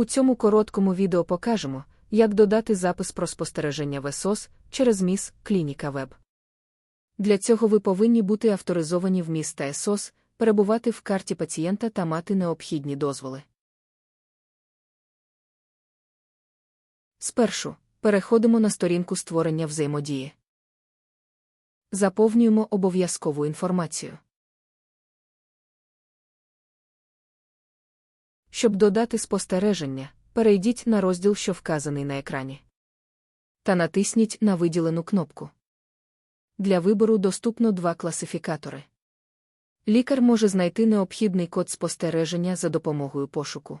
У цьому короткому відео покажемо, як додати запис про спостереження в СОС через МІС Клініка Веб. Для цього ви повинні бути авторизовані в МІС та СОС, перебувати в карті пацієнта та мати необхідні дозволи. Спершу переходимо на сторінку створення взаємодії. Заповнюємо обов'язкову інформацію. Щоб додати спостереження, перейдіть на розділ, що вказаний на екрані. Та натисніть на виділену кнопку. Для вибору доступно два класифікатори. Лікар може знайти необхідний код спостереження за допомогою пошуку.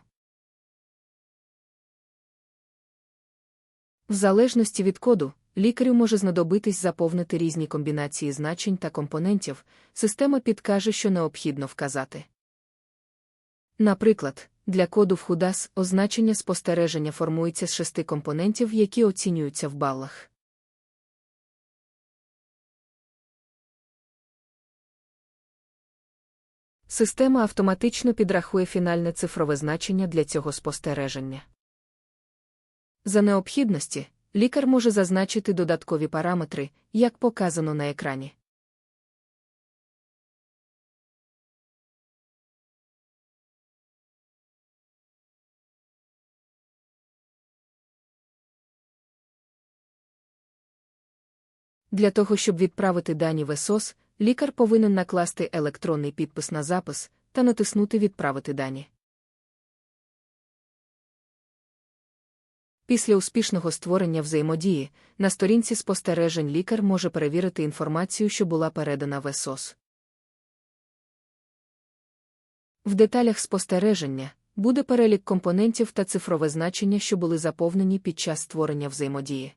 В залежності від коду, лікарю може знадобитись заповнити різні комбінації значень та компонентів, система підкаже, що необхідно вказати. Наприклад, для коду в HUDAS означення спостереження формується з шести компонентів, які оцінюються в балах. Система автоматично підрахує фінальне цифрове значення для цього спостереження. За необхідності, лікар може зазначити додаткові параметри, як показано на екрані. Для того, щоб відправити дані в СОС, лікар повинен накласти електронний підпис на запис та натиснути Відправити дані. Після успішного створення взаємодії на сторінці спостережень лікар може перевірити інформацію, що була передана в СОС. В деталях спостереження буде перелік компонентів та цифрове значення, що були заповнені під час створення взаємодії.